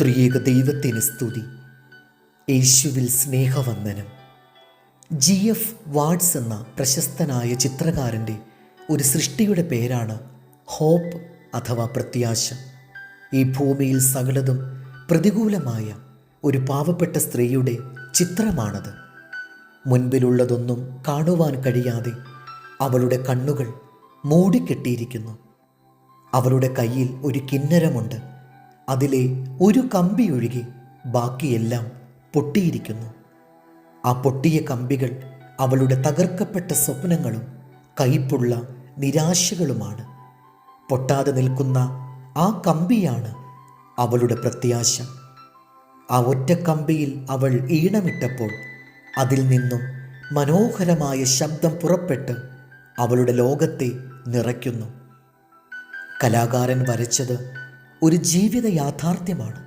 ത്രിയേക ദൈവത്തിന് സ്തുതി. യേശുവിൽ സ്നേഹവന്ദനം. ജി എഫ് വാർഡ്സ് എന്ന പ്രശസ്തനായ ചിത്രകാരന്റെ ഒരു സൃഷ്ടിയുടെ പേരാണ് ഹോപ്പ് അഥവാ പ്രത്യാശ. ഈ ഭൂമിയിൽ സകലതും പ്രതികൂലമായ ഒരു പാവപ്പെട്ട സ്ത്രീയുടെ ചിത്രമാണത്. മുൻപിലുള്ളതൊന്നും കാണുവാൻ കഴിയാതെ അവളുടെ കണ്ണുകൾ മൂടിക്കെട്ടിയിരിക്കുന്നു. അവളുടെ കയ്യിൽ ഒരു കിന്നരമുണ്ട്. അതിലെ ഒരു കമ്പി ഒഴികെ ബാക്കിയെല്ലാം പൊട്ടിയിരിക്കുന്നു. ആ പൊട്ടിയ കമ്പികൾ അവളുടെ തകർക്കപ്പെട്ട സ്വപ്നങ്ങളും കയ്പുള്ള നിരാശകളുമാണ്. പൊട്ടാതെ നിൽക്കുന്ന ആ കമ്പിയാണ് അവളുടെ പ്രത്യാശ. ആ ഒറ്റ കമ്പിയിൽ അവൾ ഈണമിട്ടപ്പോൾ അതിൽ നിന്നും മനോഹരമായ ശബ്ദം പുറപ്പെട്ട് അവളുടെ ലോകത്തെ നിറയ്ക്കുന്നു. കലാകാരൻ വരച്ചത് ഒരു ജീവിത യാഥാർത്ഥ്യമാണ്.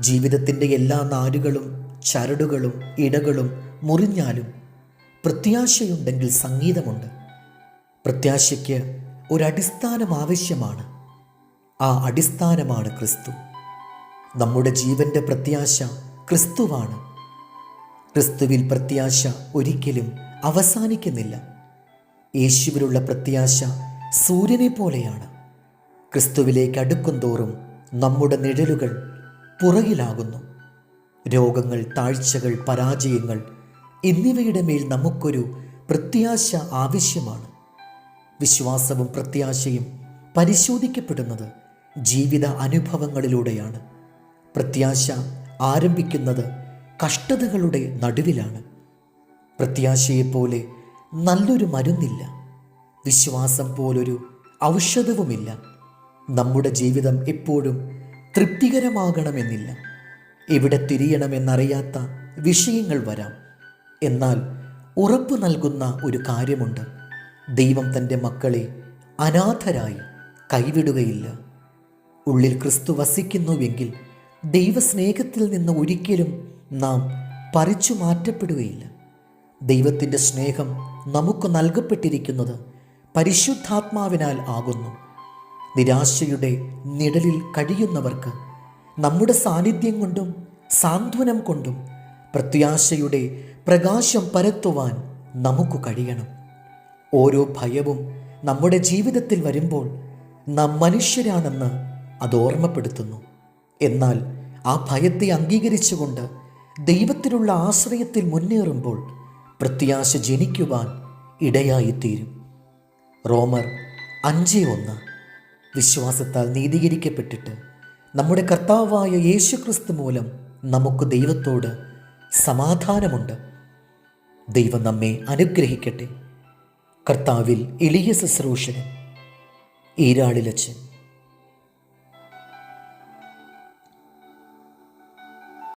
ജീവിതത്തിന്റെ എല്ലാ നാരുകളും ചരടുകളും ഇടകളും മുറിഞ്ഞാലും പ്രത്യാശയുണ്ടെങ്കിൽ സംഗീതമുണ്ട്. പ്രത്യാശയ്ക്ക് ഒരടിസ്ഥാനം ആവശ്യമാണ്. ആ അടിസ്ഥാനമാണ് ക്രിസ്തു. നമ്മുടെ ജീവന്റെ പ്രത്യാശ ക്രിസ്തുവാണ്. ക്രിസ്തുവിൽ പ്രത്യാശ ഒരിക്കലും അവസാനിക്കുന്നില്ല. യേശുവിലുള്ള പ്രത്യാശ സൂര്യനെ പോലെയാണ്. ക്രിസ്തുവിലേക്ക് അടുക്കും തോറും നമ്മുടെ നിഴലുകൾ പുറകിലാകുന്നു. രോഗങ്ങൾ താഴ്ചകൾ പരാജയങ്ങൾ എന്നിവയുടെ മേൽ നമുക്കൊരു പ്രത്യാശ ആവശ്യമാണ്. വിശ്വാസവും പ്രത്യാശയും പരിശോധിക്കപ്പെടുന്നത് ജീവിത അനുഭവങ്ങളിലൂടെയാണ്. പ്രത്യാശ ആരംഭിക്കുന്നത് കഷ്ടതകളുടെ നടുവിലാണ്. പ്രത്യാശയെപ്പോലെ നല്ലൊരു മരുന്നില്ല. വിശ്വാസം പോലൊരു ഔഷധവുമില്ല. നമ്മുടെ ജീവിതം എപ്പോഴും തൃപ്തികരമാകണമെന്നില്ല. എവിടെ തിരിയണമെന്നറിയാത്ത വിഷയങ്ങൾ വരാം. എന്നാൽ ഉറപ്പ് നൽകുന്ന ഒരു കാര്യമുണ്ട്. ദൈവം തന്റെ മക്കളെ അനാഥരായി കൈവിടുകയില്ല. ഉള്ളിൽ ക്രിസ്തു വസിക്കുന്നുവെങ്കിൽ ദൈവസ്നേഹത്തിൽ നിന്ന് ഒരിക്കലും നാം പറിച്ചു മാറ്റപ്പെടുകയില്ല. ദൈവത്തിന്റെ സ്നേഹം നമുക്ക് നൽകപ്പെട്ടിരിക്കുന്നത് പരിശുദ്ധാത്മാവിനാൽ ആകുന്നു. നിരാശയുടെ നിഴലിൽ കഴിയുന്നവർക്ക് നമ്മുടെ സാന്നിധ്യം കൊണ്ടും സാന്ത്വനം കൊണ്ടും പ്രത്യാശയുടെ പ്രകാശം പരത്തുവാൻ നമുക്ക് കഴിയണം. ഓരോ ഭയവും നമ്മുടെ ജീവിതത്തിൽ വരുമ്പോൾ നാം മനുഷ്യരാണെന്ന് അത് ഓർമ്മപ്പെടുത്തുന്നു. എന്നാൽ ആ ഭയത്തെ അംഗീകരിച്ചുകൊണ്ട് ദൈവത്തിലുള്ള ആശ്രയത്തിൽ മുന്നേറുമ്പോൾ പ്രത്യാശ ജനിക്കുവാൻ ഇടയായിത്തീരും. റോമർ അഞ്ച് ഒന്ന്. വിശ്വാസത്താൽ നീതീകരിക്കപ്പെട്ടിട്ട് നമ്മുടെ കർത്താവായ യേശുക്രിസ്തു മൂലം നമുക്ക് ദൈവത്തോട് സമാധാനമുണ്ട്. ദൈവം നമ്മെ അനുഗ്രഹിക്കട്ടെ. കർത്താവിൽ എളിയ ശുശ്രൂഷന് ഈരാളിലച്ചൻ